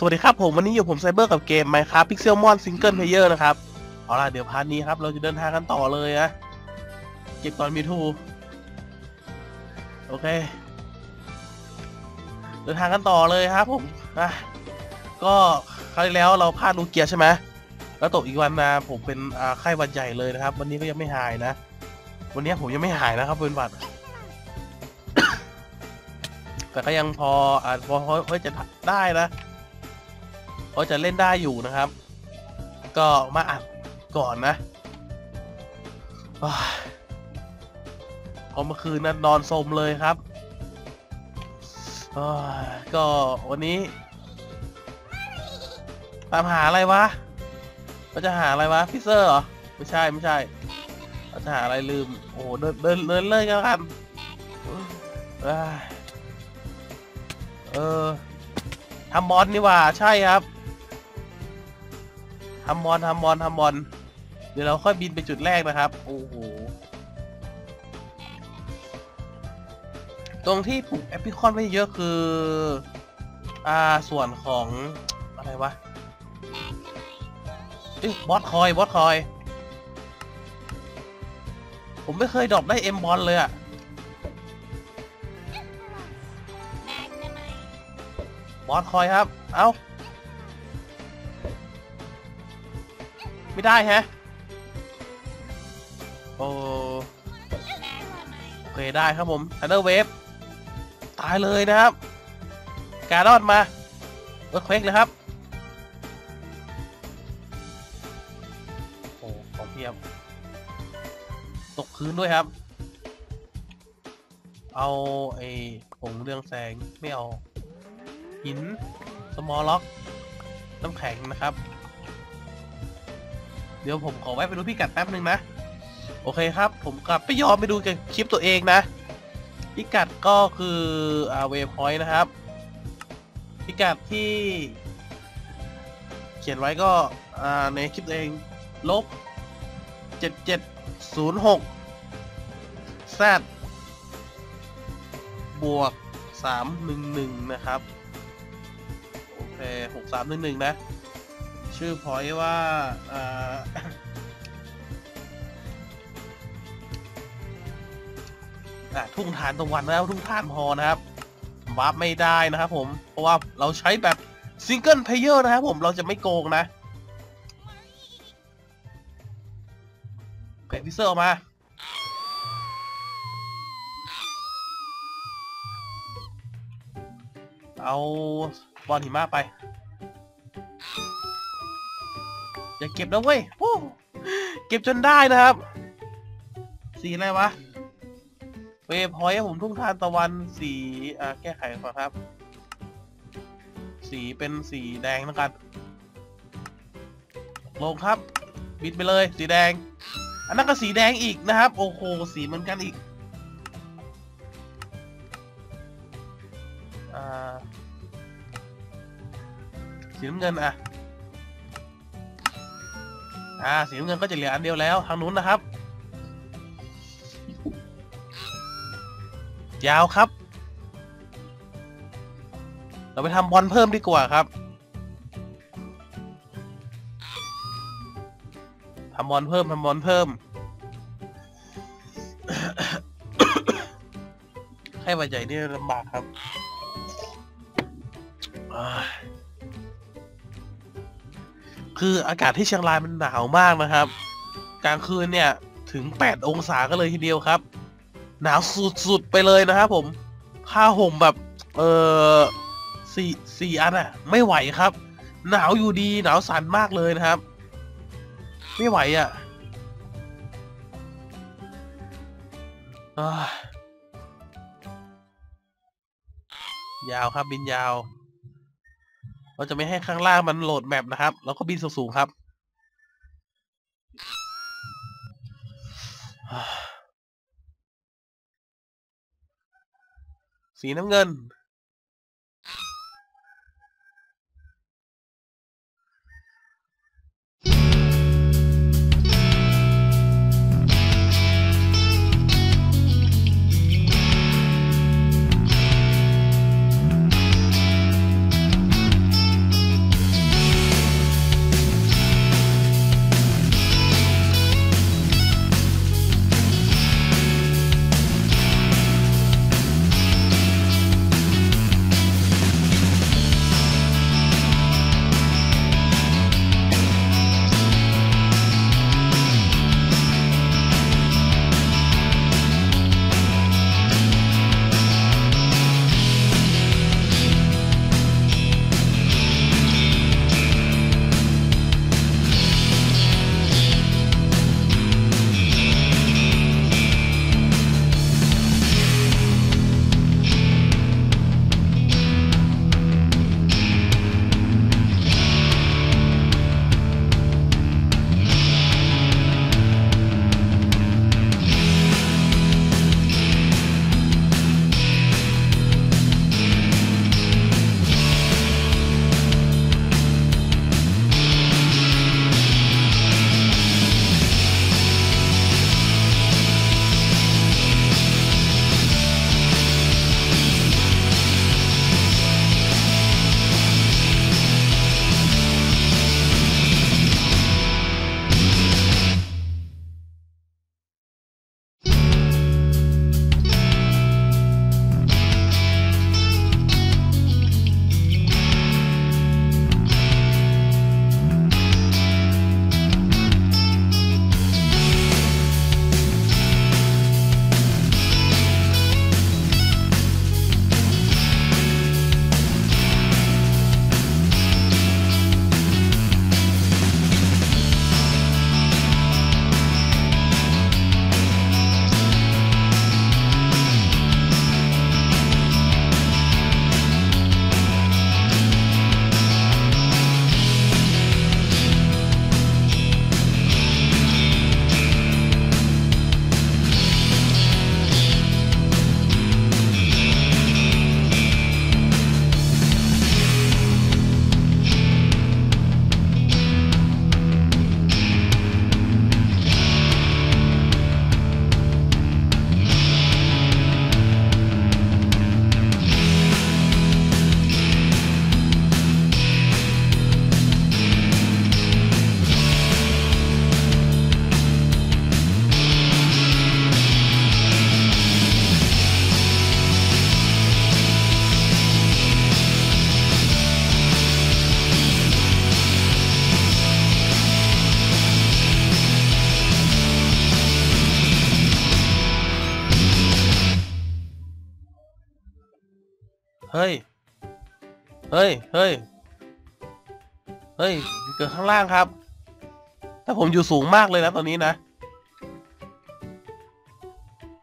สวัสดีครับผมวันนี้อยู่ผมไซเบอร์กับเกม Minecraft Pixelmon Single Player นะครับ เอาล่ะ เดี๋ยวพาร์ทนี้ครับ เราจะเดินทางกันต่อเลยนะ เก็บตอนมีทู โอเค เดินทางกันต่อเลยครับผมนะก็คราวที่แล้วเราพลาดลูเกียร์ใช่ไหมแล้วตกอีกวันมาผมเป็นไข้หวัดใหญ่เลยนะครับ วันนี้ก็ยังไม่หายนะ วันนี้ผมยังไม่หายนะครับเป็นหวัดแต่ก็ยังพออาพอพอพอจะได้นะ พอจะเล่นได้อยู่นะครับ ก็มาอัดก่อนนะอ้ายพอเมื่อคืนนั้นนอนสมเลยครับ ก็วันนี้ ตามหาอะไรวะเราจะหาอะไรวะพิเซอร์เหรอ ไม่ใช่ไม่ใช่เราจะหาอะไรลืม โอ้เดินเดินเดินเลยกันครับเออทำบอลนี่ว่าใช่ครับ ทำบอลทำบอลทำบอลเดี๋ยวเราค่อยบินไปจุดแรกนะครับ โอ้โห ตรงที่ปลูกแอปพลิคอนไว้เยอะคือ อ่า ส่วนของ อะไรวะเอ้ยบอสคอย บอสคอย ผมไม่เคยดรอปได้เอ็มบอลเลยอะบอสคอยครับ เอ้า ไม่ได้แฮะ โอโอเคได้ครับผม Thunder Wave ตายเลยนะครับ การรอดมาเออเควกเลยครับ โอ้ของเทียบ ตกพื้นด้วยครับ เอาไอ้ผงเรืองแสงไม่เอา หิน สมอลล็อก น้ำแข็งนะครับ เดี๋ยวผมขอแวะไปดูพิกัดแป๊บหนึ่งนะ โอเคครับ ผมกลับไปยอมไปดูกับคลิปตัวเองนะ พิกัดก็คืออ่าเวพอยต์นะครับ พิกัดที่ เขียนไว้ก็อ่าในคลิปตัวเองลบ 7706 z บวก 311 นะครับ โอเค 6311 นะ ชื่อพอยว่าอะทุ่งทานตะวันแล้วทุ่งทานพอนะครับวาร์ปไม่ได้นะครับผม เพราะว่าเราใช้แบบซิงเกิลเพลเยอร์นะครับผมเราจะไม่โกงนะเก็บพิเซอร์ออกมา เอาบอลหิมะไป อย่าเก็บนะเว้ยโอ้เก็บจนได้นะครับ สีอะไรวะ เวพอยต์ผมทุ่งทานตะวันสีอ่าแก้ไขก่อนครับ สีเป็นสีแดงแล้วกัน ลงครับ บิดไปเลย สีแดง อันนั้นก็สีแดงอีกนะครับ โอ้โห สีเหมือนกันอีก อ่า สีน้ำเงินอะ อ่าสีน้ำเงินก็จะเหลืออันเดียวแล้วทางนู้นนะครับ ยาวครับ เราไปทำบอลเพิ่มดีกว่าครับทำบอลเพิ่มทำบอลเพิ่ม ให้หวัดใหญ่นี่ลำบากครับอ คืออากาศที่เชียงรายมันหนาวมากนะครับ กลางคืนเนี่ยถึง 8 องศาก็เลยทีเดียวครับ หนาวสุดๆไปเลยนะครับผมผ้าห่มแบบ เออสี่สี่อันอะไม่ไหวครับ หนาวอยู่ดีหนาวสั่นมากเลยนะครับ ไม่ไหวอะอ่ายาวครับบินยาว เราจะไม่ให้ข้างล่างมันโหลดแมปนะครับเราก็บินสูงๆครับ สีน้ำเงิน เฮ้ย เฮ้ย เฮ้ย เกิดข้างล่างครับ แต่ผมอยู่สูงมากเลยนะตอนนี้นะ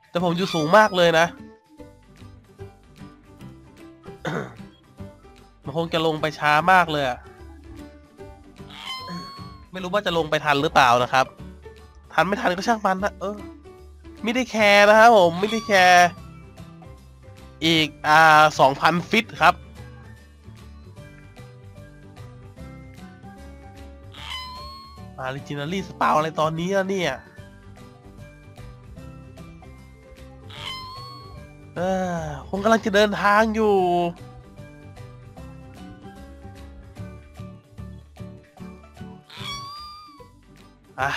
แต่ผมอยู่สูงมากเลยนะ มันคงจะลงไปช้ามากเลยอะไม่รู้ว่าจะลงไปทันหรือเปล่านะครับ ทันไม่ทันก็ช่างมันนะ เออ ไม่ได้แคร์นะครับผม ไม่ได้แคร์ อีก อ่าสองพันฟิตครับ มาริจินารีสปาอะไรตอนนี้อะเนี่ยเออคงกำลังจะเดินทางอยู่ อะ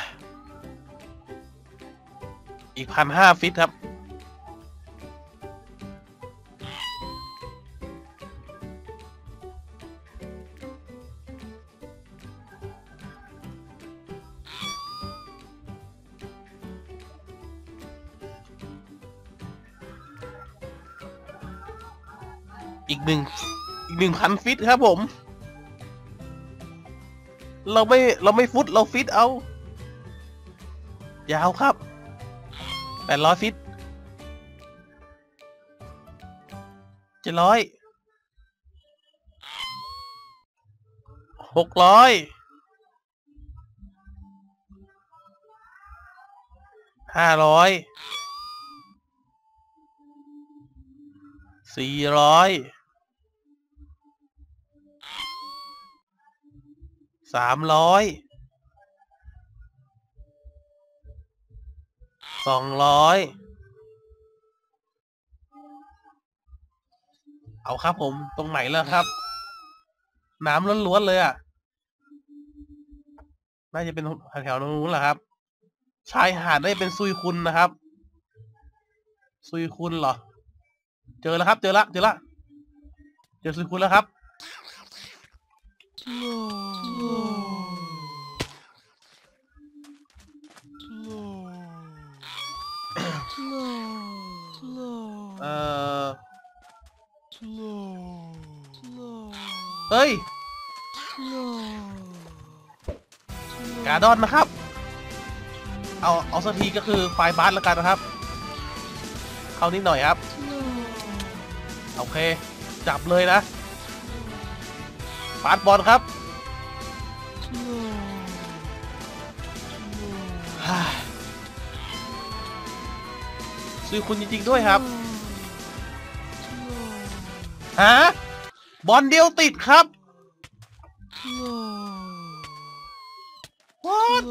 อีกพันห้าฟิตครับ นึ่งพันฟิตครับผม เราไม่เราไม่ฟุตเราฟิตเอา ยาวครับแปดร้อยฟิตเจ็ดร้อยหกร้อยห้าร้อยสี่ร้อย สามร้อยสองร้อยเอาครับผมตรงไหนแล้วครับ น้ำล้วนๆเลยอะ น่าจะเป็นแถวๆนู้นแหละครับ ชายหาดได้เป็นซุยคุณนะครับ ซุยคุณเหรอ เจอแล้วครับ เจอละเจอละเจอซุยคุณแล้วครับ เออเฮ้ย กาดอนนะครับ เอา เอาสักทีก็คือไฟล์บัสแล้วกันนะครับ เข้านิดหน่อยครับ โอเค จับเลยนะปาดบอลครับ ซื้อคุณจริงๆด้วยครับฮะบอลเดียวติดครับ What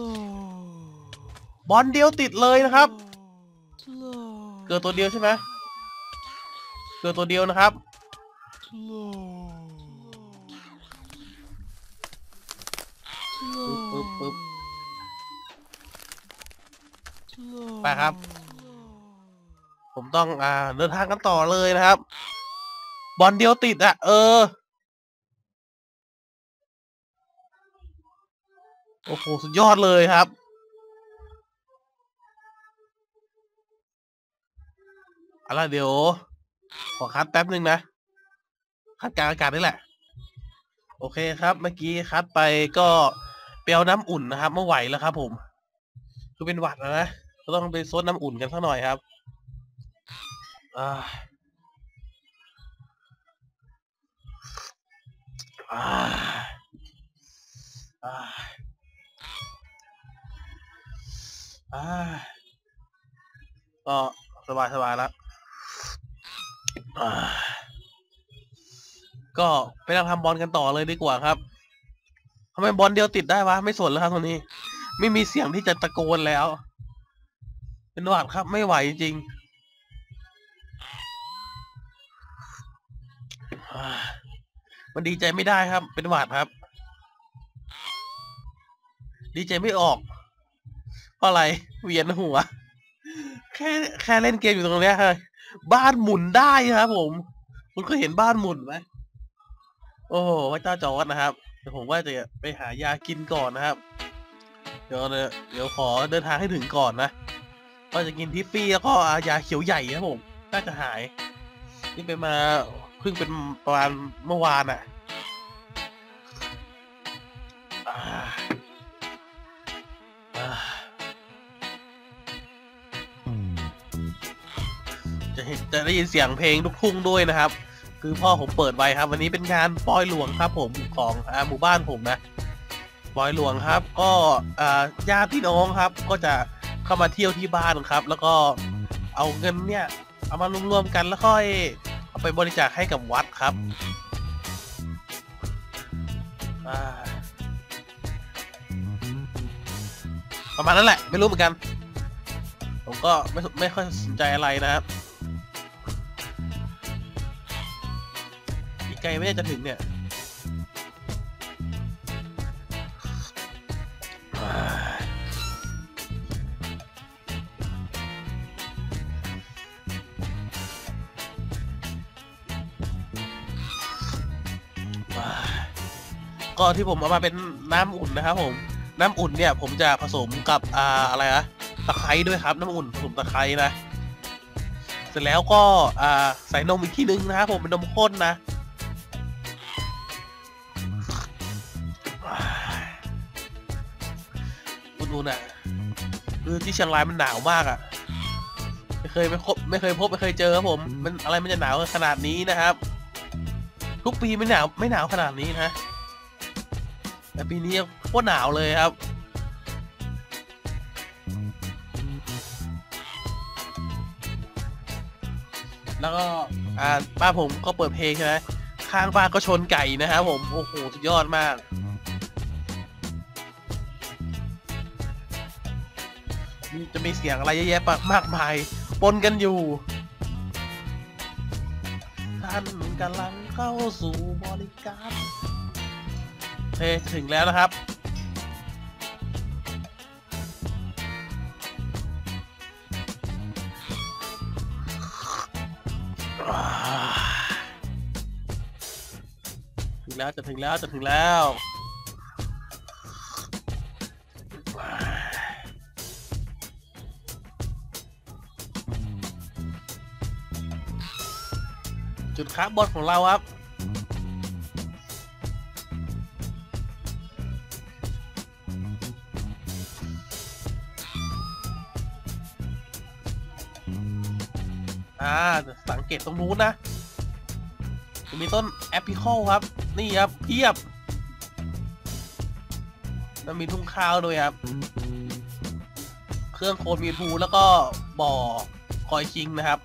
บอลเดียวติดเลยนะครับ เกิดตัวเดียวใช่ไหมเกิดตัวเดียวนะครับปึ๊บปึ๊บปึ๊บไปครับ ผมต้องอ่าเดินทางกันต่อเลยนะครับ บอลเดียวติดอะเออ โอ้โห สุดยอดเลยครับ อะไรเดี๋ยว ขอคัดแป๊บหนึ่งนะ คัดกลางอากาศนี่แหละ โอเคครับ เมื่อกี้คัดไปก็เปียวน้ำอุ่นนะครับเมื่อไหวแล้วครับผม คือเป็นหวัดแล้วนะก็ต้องไปซดน้ำอุ่นกันสักหน่อยครับ ก็สบายสบายแล้วอ่าก็ไปทำบอลกันต่อเลยดีกว่าครับทำไมบอลเดียวติดได้วะ ไม่สนแล้วครับตรงนี้ ไม่มีเสียงที่จะตะโกนแล้ว เป็นหวัดครับไม่ไหวจริง มันดีใจไม่ได้ครับ เป็นหวัดครับ ดีใจไม่ออก เพราะอะไร เวียนหัว แค่แค่เล่นเกมอยู่ตรงเนี้ยครับบ้านหมุนได้ครับผม คุณเคยเห็นบ้านหมุนไหมโอ้โหพระเจ้าจอร์ดนะครับเดี๋ยวผมว่าจะไปหายากินก่อนนะครับ เดี๋ยวเดี๋ยวขอเดินทางให้ถึงก่อนนะก็จะกินทิฟฟี่แล้วก็ยาเขียวใหญ่ครับผมน่าจะหาย นี่ไปมา เพิ่งเป็นประมาณเมื่อวานอะอ่าอ่าจะเห็นจะได้ยินเสียงเพลงลูกทุ่งด้วยนะครับ คือพ่อผมเปิดไว้ครับ วันนี้เป็นงานปอยหลวงครับ ผมของอหมู่บ้านผมนะปอยหลวงครับ ก็ญาติพี่น้องครับ ก็จะเข้ามาเที่ยวที่บ้านครับ แล้วก็เอาเงินเนี่ย เอามารวมๆกันแล้วค่อย เอาไปบริจาคให้กับวัดครับประมาณนั้นแหละ ไม่รู้เหมือนกัน ผมก็ไม่ไม่ค่อยสนใจอะไรนะครับอีกไกลไม่ได้จะถึงเนี่ยอ่าอ่า ก็ที่ผมเอามาเป็นน้ำอุ่นนะครับ ผม น้ำอุ่นเนี่ย ผมจะผสมกับอ่าอะไรอะตะไคร้ด้วยครับ น้ำอุ่นผสมตะไคร้นะเสร็จแล้วก็อ่าใส่นมอีกที่นึงนะครับผมเป็นนมข้นนะอุ่นๆอะคือที่เชียงรายมันหนาวมากอะไม่เคยไม่คบไม่เคยพบไม่เคยเจอครับผม มันอะไรมันจะหนาวขนาดนี้นะครับ ทุกปีไม่หนาวไม่หนาวขนาดนี้นะ แต่ปีนี้โคตรหนาวเลยครับ แล้วก็อ่าป้าผมก็เปิดเพลงใช่ไหมข้างบ้านก็ชนไก่นะครับผม โอ้โห สุดยอดมากมีจะมีเสียงอะไรเยอะแยะมากมายปนกันอยู่ ท่านกำลังเข้าสู่บริการ เฮ้ถึงแล้วนะครับ ถึงแล้วจะถึงแล้วจะถึงแล้ว จุดค้าบอลของเราครับ กตตรงนู้นนะจะมีต้นแอปเปิลครับ นี่ครับเพียบ แล้วมีทุ่งข้าวด้วยครับ เครื่องโคนมีทูแล้วก็บ่อคอยคิงนะครับ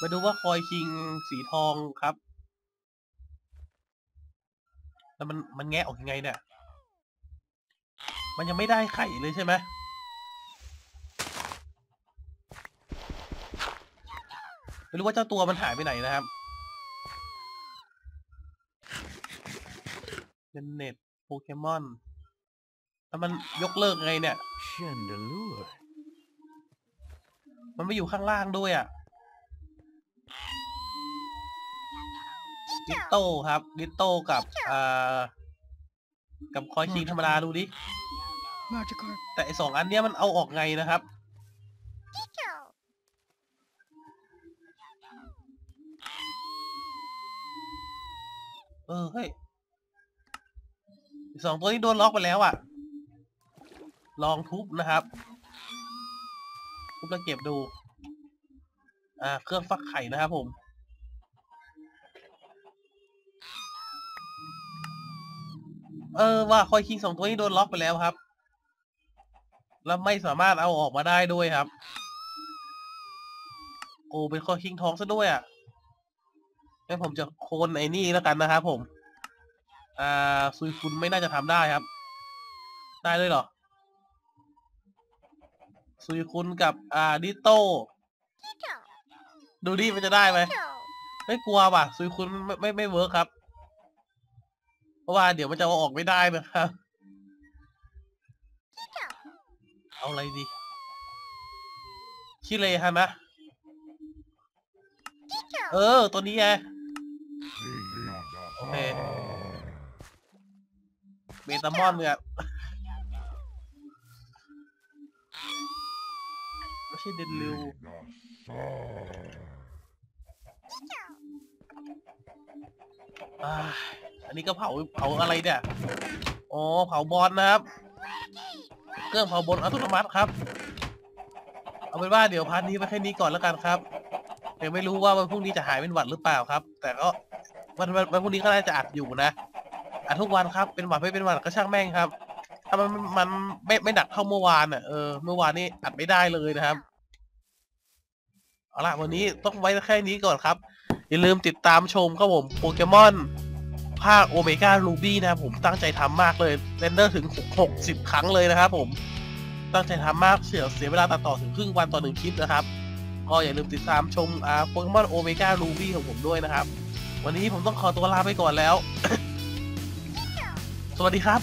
มาดูว่าคอยคิงสีทองครับ แล้วมันมันแงะออกยังไงเนี่ย มันยังไม่ได้ไข่เลยใช่ไหมไม่รู้ว่าเจ้าตัวมันหายไปไหนนะครับเป็นเน็ตโปเกมอน แล้วมันยกเลิกไงเนี่ย Chandelure. มันไม่อยู่ข้างล่างด้วยอะ ลิตโต้ครับลิตโต้กับอ่ากับคอยคิงธรรมดาดูดิ Magikarp. แต่ไอสองอันเนี้ยมันเอาออกไงนะครับ เออเฮ้ยอีกสองตัวนี้โดนล็อกไปแล้วอะ ลองทุบนะครับ ทุบแล้วเก็บดู อ่า เครื่องฟักไข่นะครับผม เออว่าคอยคิงสองตัวนี้โดนล็อกไปแล้วครับ แล้วไม่สามารถเอาออกมาได้ด้วยครับ โอ้เป็นคอยคิงทองซะด้วยอะงั้นผมจะโคนไอ้นี่แล้วกันนะครับผมอ่าซุยคุณไม่น่าจะทำได้ครับ ได้เลยเหรอซุยคุณกับอ่าดิโต้ดูดิมันจะได้ไหมไม่กลัวว่ะซุยคุณไม่ไม่ไม่เวิร์คครับ เพราะว่าเดี๋ยวมันจะเอาออกไม่ได้นะครับ เอาอะไรดี ชิเลฮะนะเออ ตัวนี้ไงโอเคเมตามอนเนี่ยไม่ใช่เดนลิวอ่า อันนี้ก็เผาเผาอะไรเนี่ย อ๋อ เผาบอลนะครับ เครื่องเผาบอลอัตโนมัติครับ เอาเป็นว่าเดี๋ยวพาร์ทนี้ไปแค่นี้ก่อนแล้วกันครับยังไม่รู้ว่าวันพรุ่งนี้จะหายเป็นหวัดหรือเปล่าครับ แต่ก็วันวันวันพรุ่งนี้ก็น่าจะอัดอยู่นะ อัดทุกวันครับ เป็นหวัดไม่เป็นหวัดก็ช่างแม่งครับ ถ้ามันมันไม่ไม่หนักเท่าเมื่อวานอะ เออ เมื่อวานนี้อัดไม่ได้เลยนะครับเอาละวันนี้ต้องไว้แค่นี้ก่อนครับ อย่าลืมติดตามชมครับผมโปเกมอน ภาคโอเมก้ารูบี้นะผมตั้งใจทำมากเลยเรนเดอร์ถึง 60 ครั้งเลยนะครับผมตั้งใจทำมากเสียเสียเวลาตัดต่อถึงครึ่งวันต่อหนึ่งคลิปนะครับ ก็อย่าลืมติดตามชมอ่าโปเกมอนโอเมก้ารูบี้ของผมด้วยนะครับ วันนี้ผมต้องขอตัวลาไปก่อนแล้ว สวัสดีครับ